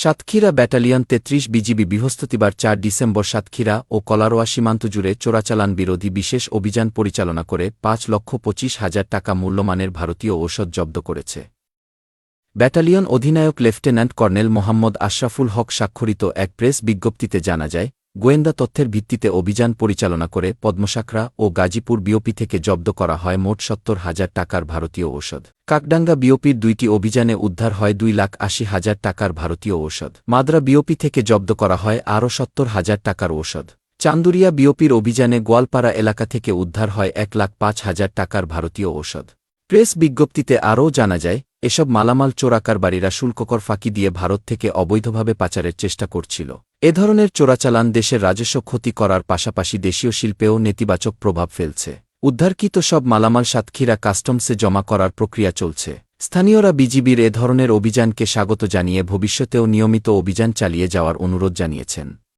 Satkhira battalion তেত্রিশ BGB বৃহস্পতিবার চার ডিসেম্বর সাতক্ষীরা ও কলারোয়া সীমান্ত জুড়ে চোরাচালান বিরোধী বিশেষ অভিযান পরিচালনা করে পাঁচ লক্ষ পঁচিশ হাজার টাকা মূল্যমানের ভারতীয় ঔষধ জব্দ করেছে। ব্যাটালিয়ন অধিনায়ক লেফটেন্যান্ট কর্নেল মোহাম্মদ আশরাফুল হক স্বাক্ষরিত এক প্রেস বিজ্ঞপ্তিতে জানা যায় গোয়েন্দা তথ্যের ভিত্তিতে অভিযান পরিচালনা করে পদ্মসাকরা ও গাজীপুর বিওপি থেকে জব্দ করা হয় মোট সত্তর হাজার টাকার ভারতীয় ঔষধ। কাকডাঙ্গা বিওপির দুইটি অভিযানে উদ্ধার হয় দুই লাখ আশি হাজার টাকার ভারতীয় ঔষধ। মাদ্রা বিওপি থেকে জব্দ করা হয় আরও সত্তর হাজার টাকার ঔষধ। চান্দুরিয়া বিওপির অভিযানে গোয়ালপাড়া এলাকা থেকে উদ্ধার হয় এক লাখ পাঁচ হাজার টাকার ভারতীয় ঔষধ। প্রেস বিজ্ঞপ্তিতে আরও জানা যায় এসব মালামাল চোরাকারবারীরা শুল্ককর ফাঁকি দিয়ে ভারত থেকে অবৈধভাবে পাচারের চেষ্টা করছিল। এ ধরনের চোরাচালান দেশের রাজস্ব ক্ষতি করার পাশাপাশি দেশীয় শিল্পেও নেতিবাচক প্রভাব ফেলছে। উদ্ধারকৃত সব মালামাল সাতক্ষীরা কাস্টমসে জমা করার প্রক্রিয়া চলছে। স্থানীয়রা বিজিবির এ ধরনের অভিযানকে স্বাগত জানিয়ে ভবিষ্যতেও নিয়মিত অভিযান চালিয়ে যাওয়ার অনুরোধ জানিয়েছেন।